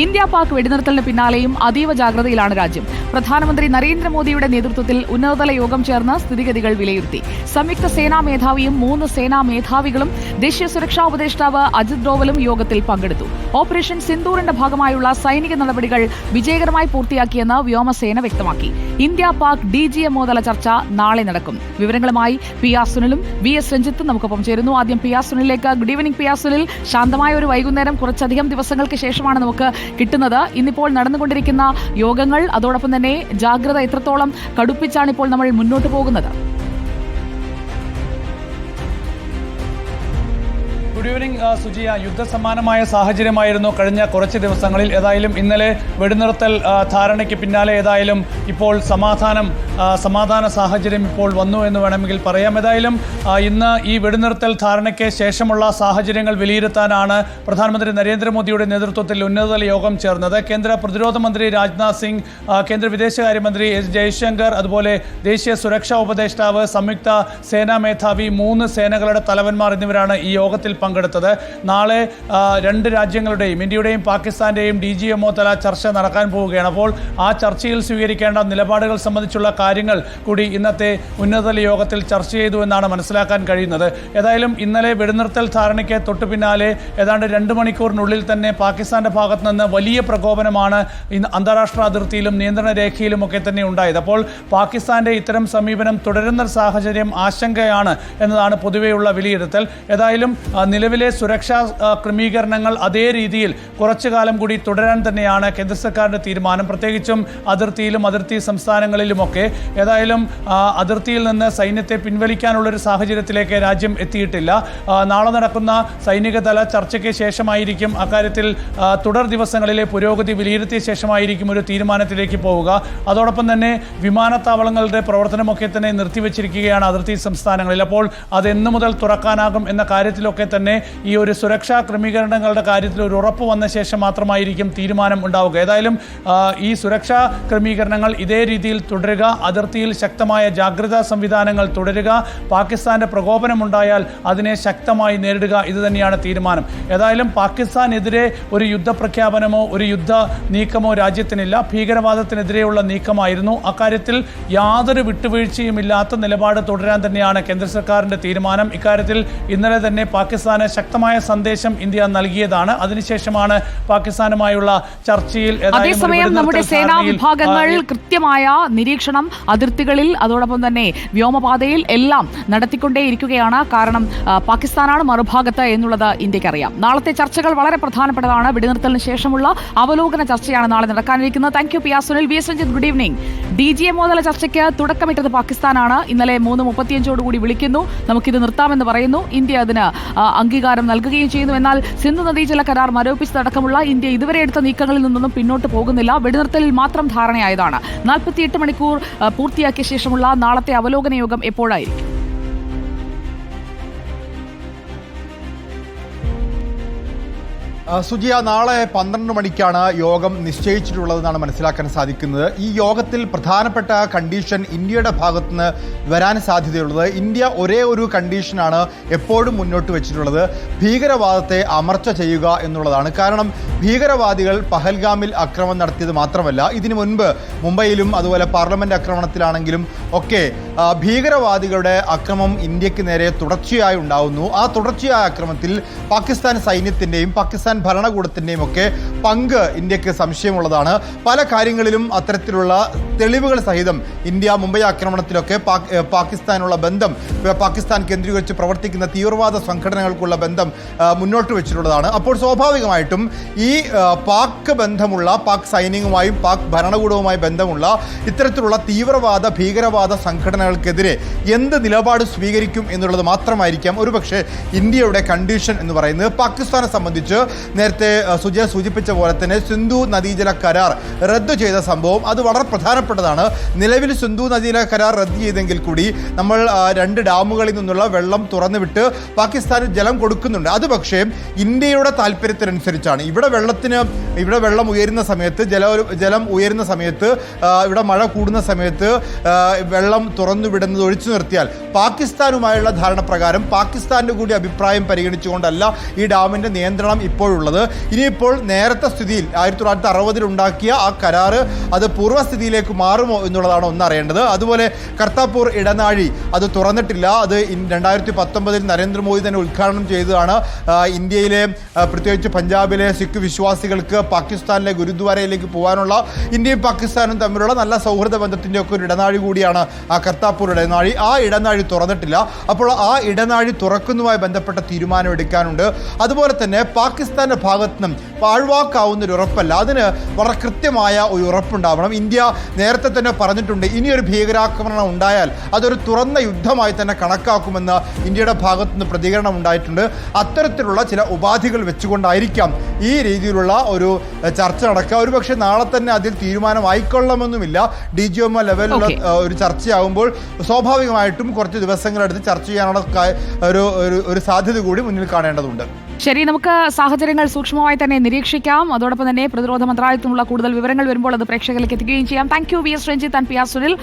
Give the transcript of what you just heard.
India Pak വെടിനിർത്തലിന് പിന്നാലെയും അതീവ ജാഗ്രതയിലാണ് രാജ്യം. പ്രധാനമന്ത്രി നരേന്ദ്രമോദിയുടെ നേതൃത്വത്തിൽ ഉന്നതതല യോഗം ചേർന്ന് സ്ഥിതിഗതികൾ വിലയിരുത്തി. സംയുക്ത സേനാ മേധാവിയും മൂന്ന് സേനാ മേധാവികളും ദേശീയ സുരക്ഷാ ഉപദേഷ്ടാവ് അജിത് ഡോവലും യോഗത്തിൽ പങ്കെടുത്തു. ഓപ്പറേഷൻ സിന്ദൂറിന്റെ ഭാഗമായുള്ള സൈനിക നടപടികൾ വിജയകരമായി പൂർത്തിയാക്കിയെന്ന് വ്യോമസേന വ്യക്തമാക്കി. India Pak D G MO തല ചർച്ച നാളെ നടക്കും. വിവരങ്ങളുമായി പി ആർ സുനിലും വി എസ് രഞ്ജിത്തും നമുക്കൊപ്പം ചേരുന്നു. ആദ്യം P R സുനിലേക്ക് good evening P R Sunil. ശാന്തമായ ഒരു വൈകുന്നേരം. കുറച്ചധികം ദിവസങ്ങൾക്ക് ശേഷമാണ് നമുക്ക് കിട്ടുന്നത്. ഇന്നിപ്പോൾ നടന്നുകൊണ്ടിരിക്കുന്ന യോഗങ്ങൾ അതോടൊപ്പം തന്നെ ജാഗ്രത എത്രത്തോളം കടുപ്പിച്ചാണ് ഇപ്പോൾ നമ്മൾ മുന്നോട്ട് പോകുന്നത്? ഗുഡ് ഈവനിങ് സുജിയ യുദ്ധസമാനമായ സാഹചര്യമായിരുന്നു കഴിഞ്ഞ കുറച്ച് ദിവസങ്ങളിൽ. ഏതായാലും ഇന്നലെ വെടിനിർത്തൽ ആ, ധാരണയ്ക്ക് പിന്നാലെ ഏതായാലും ഇപ്പോൾ സമാധാനം സമാധാന സാഹചര്യം ഇപ്പോൾ വന്നു എന്ന് വേണമെങ്കിൽ പറയാം. ഏതായാലും ആ, ഇന്ന് ഈ വെടിനിർത്തൽ ധാരണയ്ക്ക് ശേഷമുള്ള സാഹചര്യങ്ങൾ വിലയിരുത്താനാണ് പ്രധാനമന്ത്രി നരേന്ദ്രമോദിയുടെ നേതൃത്വത്തിൽ ഉന്നതതല യോഗം ചേർന്നത്. കേന്ദ്ര പ്രതിരോധ മന്ത്രി രാജ്നാഥ് സിംഗ് കേന്ദ്ര വിദേശകാര്യമന്ത്രി എസ് ജയശങ്കർ അതുപോലെ ദേശീയ സുരക്ഷാ ഉപദേഷ്ടാവ് സംയുക്ത സേനാ മേധാവി മൂന്ന് സേനകളുടെ തലവന്മാർ എന്നിവരാണ് ഈ യോഗത്തിൽ പങ്കെടുത്തത്. നാളെ രണ്ട് രാജ്യങ്ങളുടെയും ഇന്ത്യയുടെയും പാകിസ്ഥാന്റെയും ഡി ജി എംഒ തല ചർച്ച നടക്കാൻ പോവുകയാണ്. അപ്പോൾ ആ ചർച്ചയിൽ സ്വീകരിക്കേണ്ട നിലപാടുകൾ സംബന്ധിച്ചുള്ള കാര്യങ്ങൾ കൂടി ഇന്നത്തെ ഉന്നതതല യോഗത്തിൽ ചർച്ച ചെയ്തു എന്നാണ് മനസ്സിലാക്കാൻ കഴിയുന്നത്. ഏതായാലും ഇന്നലെ വെടിനിർത്തൽ ധാരണയ്ക്ക് തൊട്ടു പിന്നാലെ ഏതാണ്ട് രണ്ട് മണിക്കൂറിനുള്ളിൽ തന്നെ പാകിസ്ഥാന്റെ ഭാഗത്ത് നിന്ന് വലിയ പ്രകോപനമാണ് ഇന്ന് അന്താരാഷ്ട്ര അതിർത്തിയിലും നിയന്ത്രണ രേഖയിലും ഒക്കെ തന്നെ ഉണ്ടായത്. അപ്പോൾ പാകിസ്ഥാന്റെ ഇത്തരം സമീപനം തുടരുന്ന സാഹചര്യം ആശങ്കയാണ് എന്നതാണ് പൊതുവെയുള്ള വിലയിരുത്തൽ. ഏതായാലും ആ, നിലവിലെ സുരക്ഷാ ക്രമീകരണങ്ങൾ അതേ രീതിയിൽ കുറച്ചു കാലം കൂടി തുടരാൻ തന്നെയാണ് കേന്ദ്ര സർക്കാരിന്റെ തീരുമാനം. പ്രത്യേകിച്ചും അതിർത്തിയിലും അതിർത്തി സംസ്ഥാനങ്ങളിലുമൊക്കെ ഏതായാലും അതിർത്തിയിൽ നിന്ന് സൈന്യത്തെ പിൻവലിക്കാനുള്ളൊരു സാഹചര്യത്തിലേക്ക് രാജ്യം എത്തിയിട്ടില്ല. നാളെ നടക്കുന്ന സൈനികതല ചർച്ചയ്ക്ക് ശേഷമായിരിക്കും അക്കാര്യത്തിൽ തുടർ ദിവസങ്ങളിലെ പുരോഗതി വിലയിരുത്തിയ ശേഷമായിരിക്കും ഒരു തീരുമാനത്തിലേക്ക് പോവുക. അതോടൊപ്പം തന്നെ വിമാനത്താവളങ്ങളുടെ പ്രവർത്തനമൊക്കെ തന്നെ നിർത്തിവെച്ചിരിക്കുകയാണ് അതിർത്തി സംസ്ഥാനങ്ങളിൽ. അപ്പോൾ അത് എന്നു മുതൽ തുറക്കാനാകും എന്ന കാര്യത്തിലൊക്കെ തന്നെ ഈ ഒരു സുരക്ഷാ ക്രമീകരണങ്ങളുടെ കാര്യത്തിൽ ഒരു ഉറപ്പ് വന്ന ശേഷം മാത്രമായിരിക്കും തീരുമാനം ഉണ്ടാവുക. ഏതായാലും ഈ സുരക്ഷാ ക്രമീകരണങ്ങൾ ഇതേ രീതിയിൽ തുടരുക അതിർത്തിയിൽ ശക്തമായ ജാഗ്രതാ സംവിധാനങ്ങൾ തുടരുക പാകിസ്ഥാന്റെ പ്രകോപനമുണ്ടായാൽ അതിനെ ശക്തമായി നേരിടുക ഇത് തന്നെയാണ് തീരുമാനം. ഏതായാലും പാകിസ്ഥാനെതിരെ ഒരു യുദ്ധപ്രഖ്യാപനമോ ഒരു യുദ്ധ നീക്കമോ രാജ്യത്തിനില്ല. ഭീകരവാദത്തിനെതിരെയുള്ള നീക്കമായിരുന്നു. അക്കാര്യത്തിൽ യാതൊരു വിട്ടുവീഴ്ചയുമില്ലാത്ത നിലപാട് തുടരാൻ തന്നെയാണ് കേന്ദ്ര സർക്കാരിന്റെ തീരുമാനം. ഇക്കാര്യത്തിൽ ഇന്നലെ തന്നെ പാകിസ്ഥാന് ശക്തമായ സന്ദേശം ഇന്ത്യ നൽകിയതാണ്. അതിനുശേഷമാണ് പാകിസ്ഥാനുമായുള്ള ചർച്ചയിൽ അതേസമയം നമ്മുടെ സേനാ വിഭാഗങ്ങൾ കൃത്യമായ നിരീക്ഷണം അതിർത്തികളിൽ അതോടൊപ്പം തന്നെ വ്യോമപാതയിൽ എല്ലാം നടത്തിക്കൊണ്ടേയിരിക്കുകയാണ്. കാരണം പാകിസ്ഥാനാണ് മറുഭാഗത്ത് എന്നുള്ളത് ഇന്ത്യക്കറിയാം. നാളത്തെ ചർച്ചകൾ വളരെ പ്രധാനപ്പെട്ടതാണ്. വെടിനിർത്തലിന് ശേഷമുള്ള അവലോകന ചർച്ചയാണ് നാളെ നടക്കാനിരിക്കുന്നത്. Thank you P R Sunil. V S Ranjith good evening. D G M മുതല ചർച്ചയ്ക്ക് തുടക്കമിട്ടത് പാകിസ്ഥാനാണ്. ഇന്നലെ മൂന്ന് മുപ്പത്തിയഞ്ചോടുകൂടി വിളിക്കുന്നു. നമുക്കിത് നിർത്താമെന്ന് പറയുന്നു. ഇന്ത്യ അതിന് അംഗീകാരം നൽകുകയും ചെയ്യുന്നു. എന്നാൽ സിന്ധു നദീജല കരാർ മരവിപ്പിച്ചതടക്കമുള്ള ഇന്ത്യ ഇതുവരെ എടുത്ത നീക്കങ്ങളിൽ നിന്നൊന്നും പിന്നോട്ട് പോകുന്നില്ല. വെടിനിർത്തലിൽ മാത്രം ധാരണയായതാണ്. നാൽപ്പത്തിയെട്ട് മണിക്കൂർ പൂർത്തിയാക്കിയ ശേഷമുള്ള നാളത്തെ അവലോകന യോഗം എപ്പോഴായിരിക്കും? സുജിയ നാളെ പന്ത്രണ്ട് മണിക്കാണ് യോഗം നിശ്ചയിച്ചിട്ടുള്ളതെന്നാണ് മനസ്സിലാക്കാൻ സാധിക്കുന്നത്. ഈ യോഗത്തിൽ പ്രധാനപ്പെട്ട കണ്ടീഷൻ ഇന്ത്യയുടെ ഭാഗത്തുനിന്ന് വരാൻ സാധ്യതയുള്ളത്. ഇന്ത്യ ഒരേ ഒരു കണ്ടീഷനാണ് എപ്പോഴും മുന്നോട്ട് വെച്ചിട്ടുള്ളത്. ഭീകരവാദത്തെ അമർച്ച ചെയ്യുക എന്നുള്ളതാണ്. കാരണം ഭീകരവാദികൾ പഹൽഗാമിൽ ആക്രമണം നടത്തിയത് മാത്രമല്ല ഇതിനു മുൻപ് മുംബൈയിലും അതുപോലെ പാർലമെന്റ് ആക്രമണത്തിലാണെങ്കിലും ഒക്കെ ഭീകരവാദികളുടെ അക്രമം ഇന്ത്യയ്ക്ക് നേരെ തുടർച്ചയായി ഉണ്ടാകുന്നു ആ തുടർച്ചയായ അക്രമത്തിൽ പാകിസ്ഥാൻ സൈന്യത്തിന്റെയും പാകിസ്ഥാൻ ഭരണകൂടത്തിന്റെയും ഒക്കെ പങ്ക് ഇന്ത്യയ്ക്ക് സംശയമുള്ളതാണ്. പല കാര്യങ്ങളിലും അത്തരത്തിലുള്ള തെളിവുകൾ സഹിതം ഇന്ത്യ മുംബൈ ആക്രമണത്തിലൊക്കെ പാക്- പാകിസ്ഥാനുള്ള ബന്ധം പാകിസ്ഥാൻ കേന്ദ്രീകരിച്ച് പ്രവർത്തിക്കുന്ന തീവ്രവാദ സംഘടനകൾക്കുള്ള ബന്ധം മുന്നോട്ട് വെച്ചിട്ടുള്ളതാണ്. അപ്പോൾ സ്വാഭാവികമായിട്ടും ഈ പാക് ബന്ധമുള്ള പാക് സൈന്യവുമായും പാക് ഭരണകൂടവുമായി ബന്ധമുള്ള ഇത്തരത്തിലുള്ള തീവ്രവാദ ഭീകരവാദ സംഘടനകൾക്കെതിരെ എന്ത് നിലപാട് സ്വീകരിക്കും എന്നുള്ളത് മാത്രമായിരിക്കാം ഒരുപക്ഷെ ഇന്ത്യയുടെ കണ്ടീഷൻ എന്ന് പറയുന്നത്. പാകിസ്ഥാനെ സംബന്ധിച്ച് നേരത്തെ സുജ സൂചിപ്പിച്ച പോലെ തന്നെ സിന്ധു നദീജല കരാർ റദ്ദു ചെയ്ത സംഭവം അത് വളരെ പ്രധാനപ്പെട്ടതാണ്. നിലവിൽ സിന്ധു നദീജല കരാർ റദ്ദു ചെയ്തെങ്കിൽ കൂടി നമ്മൾ രണ്ട് ഡാമുകളിൽ നിന്നുള്ള വെള്ളം തുറന്നുവിട്ട് പാകിസ്ഥാന് ജലം കൊടുക്കുന്നുണ്ട്. അത് പക്ഷേ ഇന്ത്യയുടെ താല്പര്യത്തിനനുസരിച്ചാണ്. ഇവിടെ വെള്ളത്തിന് ഇവിടെ വെള്ളം ഉയരുന്ന സമയത്ത് ജല ജലം ഉയരുന്ന സമയത്ത് ഇവിടെ മഴ കൂടുന്ന സമയത്ത് വെള്ളം തുറന്നു വിടുന്നത് ഒഴിച്ചു നിർത്തിയാൽ പാകിസ്ഥാനുമായുള്ള ധാരണ പ്രകാരം പാകിസ്ഥാന്റെ കൂടി അഭിപ്രായം പരിഗണിച്ചുകൊണ്ടല്ല ഈ ഡാമിന്റെ നിയന്ത്രണം ഇപ്പോൾ ഇപ്പോഴുള്ളത് ഇനിയിപ്പോൾ നേരത്തെ സ്ഥിതിയിൽ ആയിരത്തി തൊള്ളായിരത്തി അറുപതിൽ ഉണ്ടാക്കിയ ആ കരാറ് അത് പൂർവസ്ഥിതിയിലേക്ക് മാറുമോ എന്നുള്ളതാണ് ഒന്നറിയേണ്ടത്. അതുപോലെ കർത്താപൂർ ഇടനാഴി അത് തുറന്നിട്ടില്ല. അത് രണ്ടായിരത്തി പത്തൊമ്പതിൽ നരേന്ദ്രമോദി തന്നെ ഉദ്ഘാടനം ചെയ്തതാണ്. ഇന്ത്യയിലെ പ്രത്യേകിച്ച് പഞ്ചാബിലെ സിഖ് വിശ്വാസികൾക്ക് പാകിസ്ഥാനിലെ ഗുരുദ്വാരയിലേക്ക് പോകാനുള്ള ഇന്ത്യയും പാകിസ്ഥാനും തമ്മിലുള്ള നല്ല സൗഹൃദ ബന്ധത്തിന്റെ ഒക്കെ ഒരു ഇടനാഴി കൂടിയാണ് ആ കർത്താപൂർ ഇടനാഴി. ആ ഇടനാഴി തുറന്നിട്ടില്ല. അപ്പോൾ ആ ഇടനാഴി തുറക്കുന്നതുമായി ബന്ധപ്പെട്ട തീരുമാനം എടുക്കാനുണ്ട്. അതുപോലെ തന്നെ പാകിസ്ഥാന്റെ ഭാഗത്ത് നിന്നും പാഴ്വാക്കാവുന്ന ഒരു ഉറപ്പല്ല അതിന് വളരെ കൃത്യമായ ഒരു ഉറപ്പുണ്ടാവണം. ഇന്ത്യ നേരത്തെ തന്നെ പറഞ്ഞിട്ടുണ്ട് ഇനിയൊരു ഭീകരാക്രമണം ഉണ്ടായാൽ അതൊരു തുറന്ന യുദ്ധമായി തന്നെ കണക്കാക്കുമെന്ന് ഇന്ത്യയുടെ ഭാഗത്തുനിന്ന് പ്രതികരണം ഉണ്ടായിട്ടുണ്ട്. അത്തരത്തിലുള്ള ചില ഉപാധികൾ വെച്ചുകൊണ്ടായിരിക്കാം ഈ രീതിയിലുള്ള ഒരു ചർച്ച നടക്കുക. ഒരുപക്ഷെ നാളെ തന്നെ അതിൽ തീരുമാനമായിക്കൊള്ളണമെന്നുമില്ല. ഡി ജി എം ലെവലിലുള്ള ഒരു ചർച്ചയാകുമ്പോൾ സ്വാഭാവികമായിട്ടും കുറച്ച് ദിവസങ്ങളെടുത്ത് ചർച്ച ചെയ്യാനുള്ള ഒരു ഒരു- ഒരു സാധ്യത കൂടി മുന്നിൽ കാണേണ്ടതുണ്ട്. ശരി നമുക്ക് സാഹചര്യങ്ങൾ സൂക്ഷ്മമായി തന്നെ നിരീക്ഷിക്കാം. അതോടൊപ്പം തന്നെ പ്രതിരോധ മന്ത്രാലയത്തിനുള്ള കൂടുതൽ വിവരങ്ങൾ വരുമ്പോൾ അത് പ്രേക്ഷകരിലേക്ക് എത്തിക്കുകയും ചെയ്യാം. Thank you V S Ranjith and P R Sunil